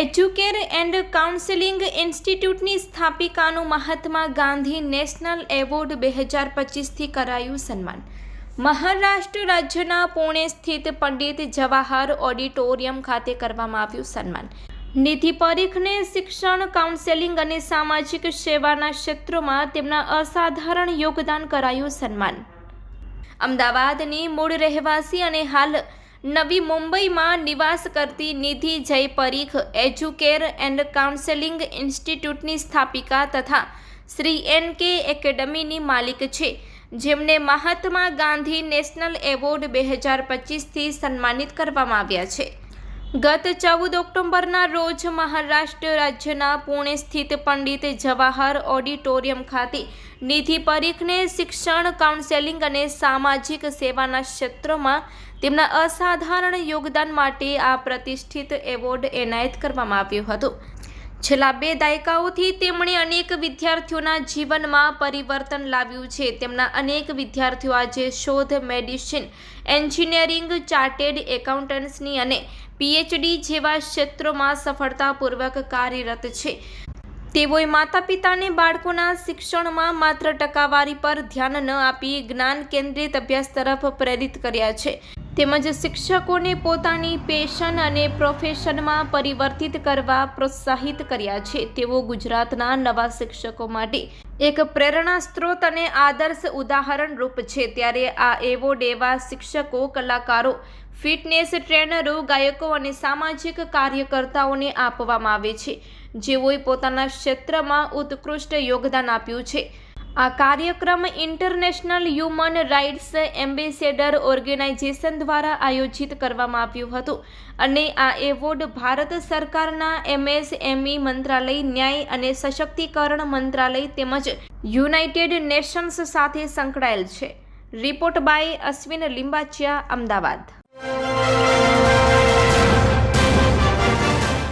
Educare and counselling ઇન્સ્ટિટ્યૂટની સ્થાપિકાનું Mahatma Gandhi national award બે હજાર પચીસથી કરાયું સન્માન. મહારાષ્ટ્ર રાજ્યના પુણે સ્થિત પંડિત જવાહર ઓડિટોરિયમ ખાતે કરવામાં આવ્યું સન્માન. નિધિ પરીખને શિક્ષણ, કાઉન્સેલિંગ અને સામાજિક સેવાના ક્ષેત્રોમાં તેમના અસાધારણ યોગદાન કરાયું સન્માન. અમદાવાદની મૂળ રહેવાસી અને હાલ નવી મુંબઈમાં નિવાસ કરતી Nidhi Jay Parikh Educare and counselling ઇન્સ્ટિટ્યૂટની સ્થાપિકા તથા શ્રી એન કે એકેડમીની માલિક છે. જેમને મહાત્મા ગાંધી નેશનલ એવોર્ડ બે હજાર પચીસથી સન્માનિત કરવામાં આવ્યા છે. ગત ચૌદ ઓક્ટોબરના રોજ મહારાષ્ટ્ર રાજ્યના પુણે સ્થિત પંડિત જવાહર ઓડિટોરિયમ ખાતે નિધિ પરીખને શિક્ષણ, કાઉન્સેલિંગ અને સામાજિક સેવાના ક્ષેત્રોમાં તેમના અસાધારણ યોગદાન માટે આ પ્રતિષ્ઠિત એવોર્ડ એનાયત કરવામાં આવ્યો હતો. છેલ્લા બે દાયકાઓથી તેમણે અનેક વિદ્યાર્થીઓના જીવનમાં પરિવર્તન લાવ્યું છે. તેમના અનેક વિદ્યાર્થીઓ આજે શોધ, મેડિસિન, એન્જિનિયરિંગ, ચાર્ટેડ એકાઉન્ટન્ટ્સની અને પીએચડી જેવા ક્ષેત્રોમાં સફળતાપૂર્વક કાર્યરત છે. તેઓએ માતા પિતાને બાળકોના શિક્ષણમાં માત્ર ટકાવારી પર ધ્યાન ન આપી જ્ઞાન કેન્દ્રિત અભ્યાસ તરફ પ્રેરિત કર્યા છે. તેમજ શિક્ષકોને પોતાની પેશન અને પ્રોફેશનમાં પરિવર્તિત કરવા પ્રોત્સાહિત કર્યા છે. તેઓ ગુજરાતના નવા શિક્ષકો માટે એક પ્રેરણા સ્ત્રોત અને આદર્શ ઉદાહરણ રૂપ છે. ત્યારે આ એવોર્ડ એવા શિક્ષકો, કલાકારો, ફિટનેસ ટ્રેનરો, ગાયકો અને સામાજિક કાર્યકર્તાઓને આપવામાં આવે છે. જેઓએ પોતાના ક્ષેત્રમાં ઉત્કૃષ્ટ યોગદાન આપ્યું છે. આ કાર્યક્રમ international human rights ambassador organisation દ્વારા આયોજિત કરવામાં આવ્યું હતું અને આ એવોર્ડ ભારત સરકારના એમએસએમઈ મંત્રાલય, ન્યાય અને સશક્તિકરણ મંત્રાલય તેમજ યુનાઇટેડ નેશન્સ સાથે સંકળાયેલ છે. Report by Ashwin Limbachiya, Ahmedabad.